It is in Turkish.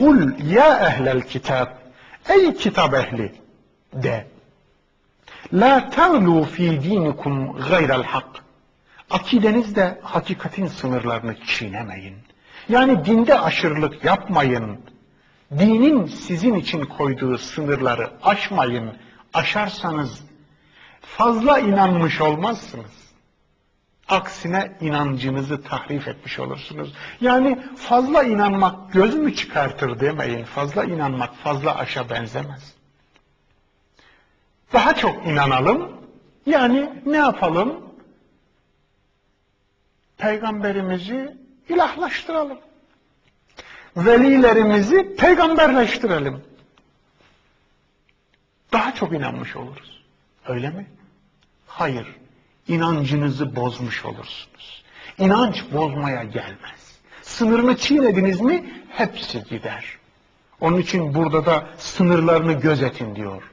Kul ya ehlel kitap. Ey kitap ehli de. La taglu fi dinikum gayrel hak. Akidenizde hakikatin sınırlarını çiğnemeyin. Yani dinde aşırılık yapmayın. Dinin sizin için koyduğu sınırları aşmayın. Aşarsanız fazla inanmış olmazsınız. Aksine inancınızı tahrif etmiş olursunuz. Yani fazla inanmak göz mü çıkartır demeyin. Fazla inanmak fazla aşa benzemez. Daha çok inanalım. Yani ne yapalım? Peygamberimizi ilahlaştıralım. Velilerimizi peygamberleştirelim. Daha çok inanmış oluruz. Öyle mi? Hayır. İnancınızı bozmuş olursunuz. İnanç bozmaya gelmez. Sınırını çiğnediniz mi hepsi gider. Onun için burada da sınırlarını gözetin diyor.